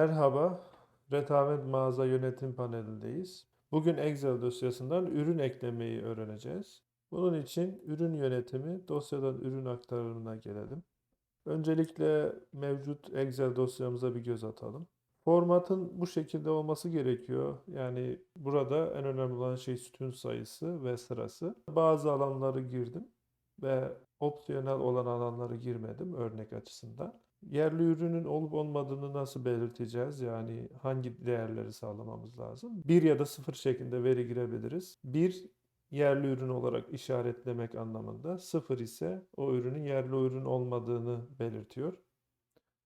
Merhaba, Retavet Mağaza Yönetim Panelindeyiz. Bugün Excel dosyasından ürün eklemeyi öğreneceğiz. Bunun için ürün yönetimi, dosyadan ürün aktarımına gelelim. Öncelikle mevcut Excel dosyamıza bir göz atalım. Formatın bu şekilde olması gerekiyor. Yani burada en önemli olan şey sütun sayısı ve sırası. Bazı alanları girdim ve opsiyonel olan alanları girmedim örnek açısından. Yerli ürünün olup olmadığını nasıl belirteceğiz? Yani hangi değerleri sağlamamız lazım? 1 ya da 0 şeklinde veri girebiliriz. 1 yerli ürün olarak işaretlemek anlamında. 0 ise o ürünün yerli ürün olmadığını belirtiyor.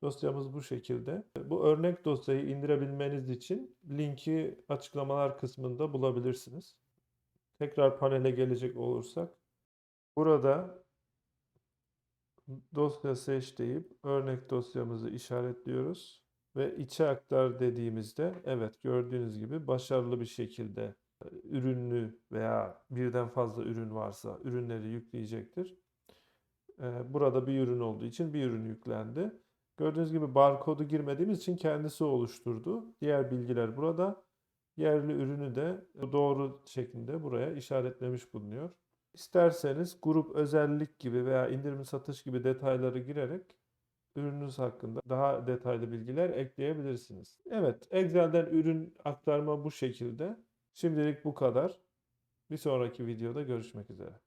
Dosyamız bu şekilde. Bu örnek dosyayı indirebilmeniz için linki açıklamalar kısmında bulabilirsiniz. Tekrar panele gelecek olursak burada dosya seç deyip örnek dosyamızı işaretliyoruz ve içe aktar dediğimizde evet gördüğünüz gibi başarılı bir şekilde e, ürünlü veya birden fazla ürün varsa ürünleri yükleyecektir. E, Burada bir ürün olduğu için bir ürün yüklendi. Gördüğünüz gibi barkodu girmediğimiz için kendisi oluşturdu. Diğer bilgiler burada. Yerli ürünü de doğru şekilde buraya işaretlemiş bulunuyor. İsterseniz grup özellik gibi veya indirim satış gibi detayları girerek ürününüz hakkında daha detaylı bilgiler ekleyebilirsiniz. Evet, Excel'den ürün aktarma bu şekilde. Şimdilik bu kadar. Bir sonraki videoda görüşmek üzere.